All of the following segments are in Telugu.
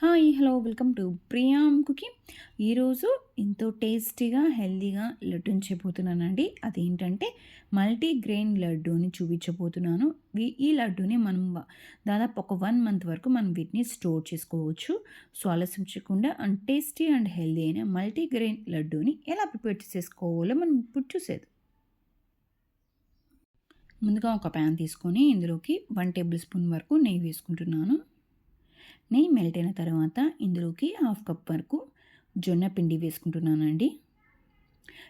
Hi hello welcome to Priyam cooking. ఈరోజు ఎంతో టేస్టీగా హెల్దీగా లడ్డూని చెప్పబోతున్నానండి అదేంటంటే మల్టీ గ్రెయిన్ లడ్డూని చూపించబోతున్నాను. ఈ లడ్డూని మనం దాదాపు ఒక వన్ మంత్ వరకు మనం వీటిని స్టోర్ చేసుకోవచ్చు. సో ఆలస్యం చేయకుండా అండ్ టేస్టీ అండ్ హెల్దీ అయిన మల్టీ గ్రెయిన్ లడ్డూని ఎలా ప్రిపేర్ చేసుకోవాలో మనం ఇప్పుడు చూసేది ముందుగా ఒక ప్యాన్ తీసుకొని ఇందులోకి వన్ టేబుల్ స్పూన్ వరకు నెయ్యి వేసుకుంటున్నాను. నెయ్యి మెల్ట్ అయిన తర్వాత ఇందులోకి హాఫ్ కప్ వరకు జొన్న పిండి వేసుకుంటున్నానండి.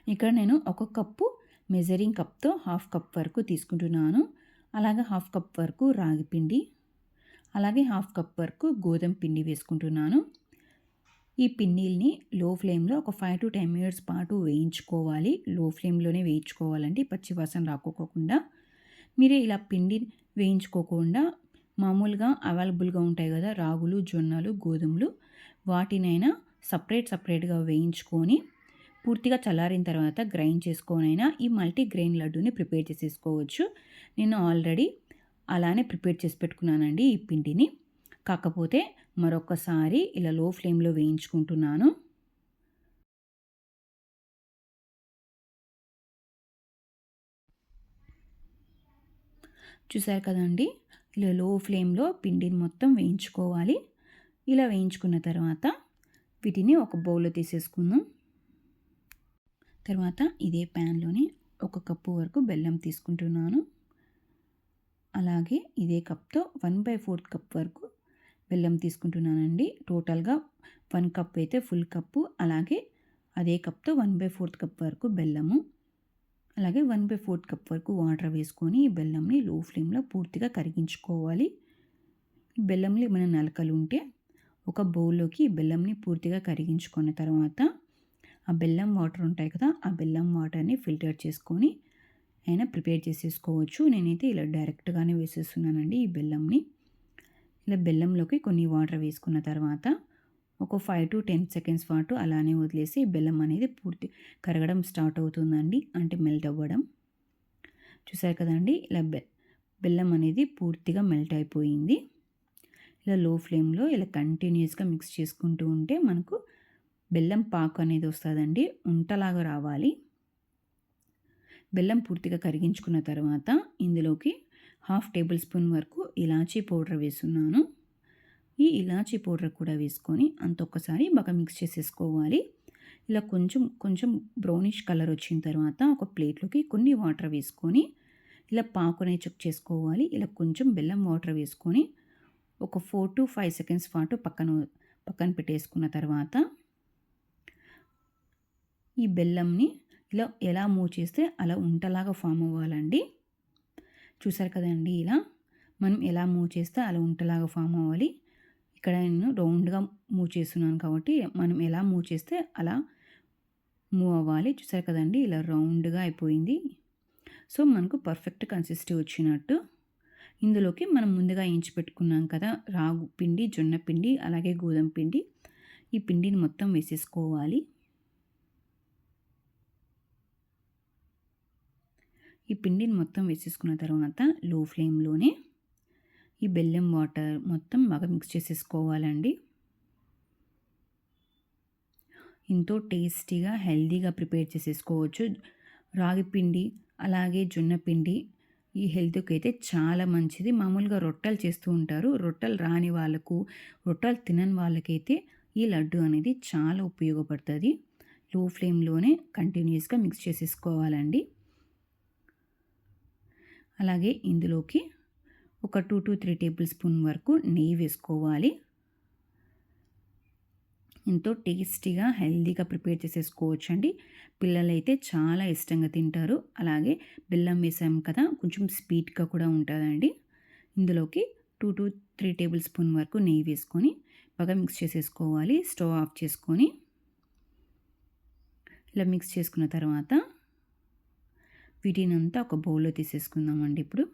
ఇక్కడ నేను ఒక కప్పు మెజరింగ్ కప్తో హాఫ్ కప్ వరకు తీసుకుంటున్నాను. అలాగే హాఫ్ కప్ వరకు రాగి పిండి అలాగే హాఫ్ కప్ వరకు గోధుమ పిండి వేసుకుంటున్నాను. ఈ పిండిల్ని లో ఫ్లేమ్లో ఒక ఫైవ్ టు టెన్ మినిట్స్ పాటు వేయించుకోవాలి. లో ఫ్లేమ్లోనే వేయించుకోవాలండి. పచ్చి వాసన రాకోకుండా మీరు ఇలా పిండి వేయించుకోకుండా మామూలుగా అవైలబుల్గా ఉంటాయి కదా రాగులు జొన్నలు గోధుమలు. వాటినైనా సపరేట్ సపరేట్గా వేయించుకొని పూర్తిగా చల్లారిన తర్వాత గ్రైండ్ చేసుకొనైనా ఈ మల్టీ గ్రెయిన్ లడ్డూని ప్రిపేర్ చేసేసుకోవచ్చు. నేను ఆల్రెడీ అలానే ప్రిపేర్ చేసి పెట్టుకున్నానండి ఈ పిండిని. కాకపోతే మరొకసారి ఇలా లో ఫ్లేమ్లో వేయించుకుంటున్నాను. చూసారు కదండి ఇలా లో ఫ్లేమ్లో పిండిని మొత్తం వేయించుకోవాలి. ఇలా వేయించుకున్న తర్వాత వీటిని ఒక బౌల్లో తీసేసుకుందాం. తర్వాత ఇదే ప్యాన్లోని ఒక కప్పు వరకు బెల్లం తీసుకుంటున్నాను. అలాగే ఇదే కప్తో వన్ బై ఫోర్త్ కప్ వరకు బెల్లం తీసుకుంటున్నానండి. టోటల్గా వన్ కప్ అయితే ఫుల్ కప్పు అలాగే అదే కప్తో వన్ బై ఫోర్త్ కప్ వరకు బెల్లము. అలాగే వన్ బై ఫోర్త్ కప్ వరకు వాటర్ వేసుకొని ఈ బెల్లంని లో ఫ్లేమ్లో పూర్తిగా కరిగించుకోవాలి. బెల్లంలో ఏమైనా నలకలు ఉంటే ఒక బౌల్లోకి బెల్లంని పూర్తిగా కరిగించుకున్న తర్వాత ఆ బెల్లం వాటర్ ఉంటాయి కదా ఆ బెల్లం వాటర్ని ఫిల్టర్ చేసుకొని అయినా ప్రిపేర్ చేసేసుకోవచ్చు. నేనైతే ఇలా డైరెక్ట్గానే వేసేస్తున్నానండి ఈ బెల్లంని. ఇలా బెల్లంలోకి కొన్ని వాటర్ వేసుకున్న తర్వాత ఒక ఫైవ్ టు టెన్ సెకండ్స్ పాటు అలానే వదిలేసి బెల్లం అనేది పూర్తి కరగడం స్టార్ట్ అవుతుందండి. అంటే మెల్ట్ అవ్వడం. చూసారు కదండి ఇలా బె బెల్లం అనేది పూర్తిగా మెల్ట్ అయిపోయింది. ఇలా లో ఫ్లేమ్లో ఇలా కంటిన్యూస్గా మిక్స్ చేసుకుంటూ ఉంటే మనకు బెల్లం పాకు అనేది వస్తుందండి. ఉంటలాగా రావాలి. బెల్లం పూర్తిగా కరిగించుకున్న తర్వాత ఇందులోకి హాఫ్ టేబుల్ స్పూన్ వరకు ఇలాచీ పౌడర్ వేస్తున్నాను ఈ ఇలాచీ పౌడర్ కూడా వేసుకొని అంత ఒక్కసారి బాగా మిక్స్ చేసేసుకోవాలి. ఇలా కొంచెం కొంచెం బ్రౌనిష్ కలర్ వచ్చిన తర్వాత ఒక ప్లేట్లోకి కొన్ని వాటర్ వేసుకొని ఇలా పాకునే చెక్ చేసుకోవాలి. ఇలా కొంచెం బెల్లం వాటర్ వేసుకొని ఒక ఫోర్ టు ఫైవ్ సెకండ్స్ పాటు పక్కన పక్కన పెట్టేసుకున్న తర్వాత ఈ బెల్లంని ఇలా ఎలా మూవ్ చేస్తే అలా ఉంటలాగా ఫామ్ అవ్వాలండి. చూసారు కదండి ఇలా? మనం ఎలా మూవ్ చేస్తే అలా ఉంటలాగా ఫామ్ అవ్వాలి. ఇక్కడ నేను రౌండ్గా మూవ్ చేస్తున్నాను కాబట్టి మనం ఎలా మూవ్ చేస్తే అలా మూవ్ అవ్వాలి. చూసారు కదండి ఇలా రౌండ్గా అయిపోయింది. సో మనకు పర్ఫెక్ట్ కన్సిస్టీ వచ్చినట్టు ఇందులోకి మనం ముందుగా ఏంచి పెట్టుకున్నాం కదా రాగు పిండి జొన్న పిండి అలాగే గోధుమ పిండి ఈ పిండిని మొత్తం వేసేసుకోవాలి. ఈ పిండిని మొత్తం వేసేసుకున్న తర్వాత లో ఫ్లేమ్లోనే ఈ బెల్లం వాటర్ మొత్తం బాగా మిక్స్ చేసేసుకోవాలండి. ఎంతో టేస్టీగా హెల్తీగా ప్రిపేర్ చేసేసుకోవచ్చు. రాగి పిండి అలాగే జొన్న పిండి ఈ హెల్త్కి అయితే చాలా మంచిది. మామూలుగా రొట్టెలు చేస్తూ ఉంటారు. రొట్టెలు రాని వాళ్ళకు రొట్టెలు తినని వాళ్ళకైతే ఈ లడ్డు అనేది చాలా ఉపయోగపడుతుంది. లో ఫ్లేమ్లోనే కంటిన్యూస్గా మిక్స్ చేసేసుకోవాలండి. అలాగే ఇందులోకి ఒక two to three tablespoon వరకు నెయ్యి వేసుకోవాలి. ఎంతో టేస్టీగా హెల్దీగా ప్రిపేర్ చేసేసుకోవచ్చు అండి పిల్లలైతే చాలా ఇష్టంగా తింటారు. అలాగే బెల్లం వేసాం కదా కొంచెం స్వీట్గా కూడా ఉంటుందండి. ఇందులోకి two to three tablespoon వరకు నెయ్యి వేసుకొని బాగా మిక్స్ చేసేసుకోవాలి. స్టవ్ ఆఫ్ చేసుకొని ఇలా మిక్స్ చేసుకున్న తర్వాత వీటినంతా ఒక బౌల్లో తీసేసుకుందామండి ఇప్పుడు.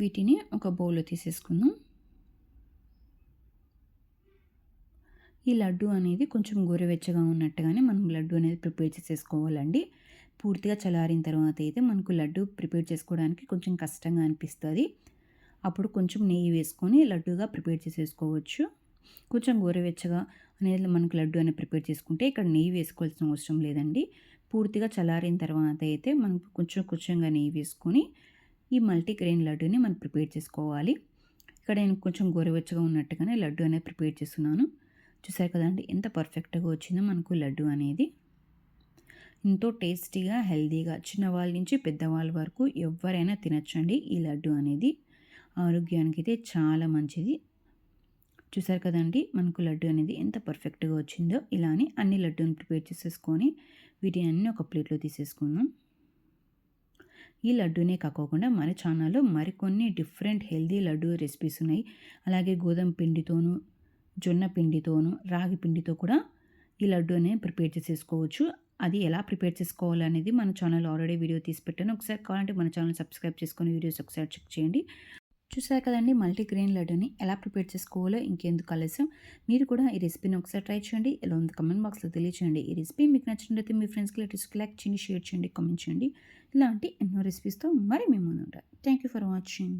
వీటిని ఒక బౌల్లో తీసేసుకుందాం. ఈ లడ్డు అనేది కొంచెం గోరువెచ్చగా ఉన్నట్టుగానే మనం లడ్డు అనేది ప్రిపేర్ చేసేసుకోవాలండి. పూర్తిగా చలారిన తర్వాత అయితే మనకు లడ్డు ప్రిపేర్ చేసుకోవడానికి కొంచెం కష్టంగా అనిపిస్తుంది. అప్పుడు కొంచెం నెయ్యి వేసుకొని లడ్డుగా ప్రిపేర్ చేసేసుకోవచ్చు. కొంచెం గోరువెచ్చగా అనేది మనకు లడ్డు అనేది ప్రిపేర్ చేసుకుంటే ఇక్కడ నెయ్యి వేసుకోవాల్సిన అవసరం లేదండి. పూర్తిగా చలారిన తర్వాత అయితే మనకు కొంచెం కొంచెంగా నెయ్యి వేసుకొని ఈ మల్టీగ్రెయిన్ లడ్డూని మనం ప్రిపేర్ చేసుకోవాలి. ఇక్కడ నేను కొంచెం గోరువెచ్చగా ఉన్నట్టుగానే లడ్డు అనేది ప్రిపేర్ చేస్తున్నాను. చూసారు కదండి ఎంత పర్ఫెక్ట్గా వచ్చిందో మనకు లడ్డు అనేది. ఎంతో టేస్టీగా హెల్తీగా చిన్నవాళ్ళ నుంచి పెద్దవాళ్ళ వరకు ఎవరైనా తినచ్చండి ఈ లడ్డు అనేది. ఆరోగ్యానికి అయితే చాలా మంచిది. చూసారు కదండి మనకు లడ్డు అనేది ఎంత పర్ఫెక్ట్గా వచ్చిందో. ఇలానే అన్ని లడ్డూని ప్రిపేర్ చేసేసుకొని వీటిని అన్నీ ఒక ప్లేట్లో తీసేసుకుందాం. ఈ లడ్డూనే కాకోకుండా మన ఛానల్లో మరికొన్ని డిఫరెంట్ హెల్దీ లడ్డు రెసిపీస్ ఉన్నాయి. అలాగే గోధుమ పిండితోనూ జొన్న పిండితోనూ రాగి పిండితో కూడా ఈ లడ్డూనే ప్రిపేర్ చేసేసుకోవచ్చు. అది ఎలా ప్రిపేర్ చేసుకోవాలనేది మన ఛానల్ ఆల్రెడీ వీడియో తీసి పెట్టాను. ఒకసారి కావాలంటే మన ఛానల్ సబ్స్క్రైబ్ చేసుకొని వీడియోస్ ఒకసారి చెక్ చేయండి. చూసారు కదండి మల్టీగ్రెయిన్ లడ్డూని ఎలా ప్రిపేర్ చేసుకోవాలో ఇంకెందుకు ఆలస్యం. మీరు కూడా ఈ రెసిపీని ఒకసారి ట్రై చేయండి. ఎలా ఉంది కమెంట్ బాక్స్లో తెలియచేయండి. ఈ రెసిపీ మీకు నచ్చినట్లయితే మీ ఫ్రెండ్స్కి లేటెస్ట్ లైక్ చేయండి షేర్ చేయండి కామెంట్ చేయండి. ఇలాంటి ఎన్నో రెసిపీస్తో మరి మేము ముందు ఉంటారు థ్యాంక్ యూ ఫర్ వాచింగ్.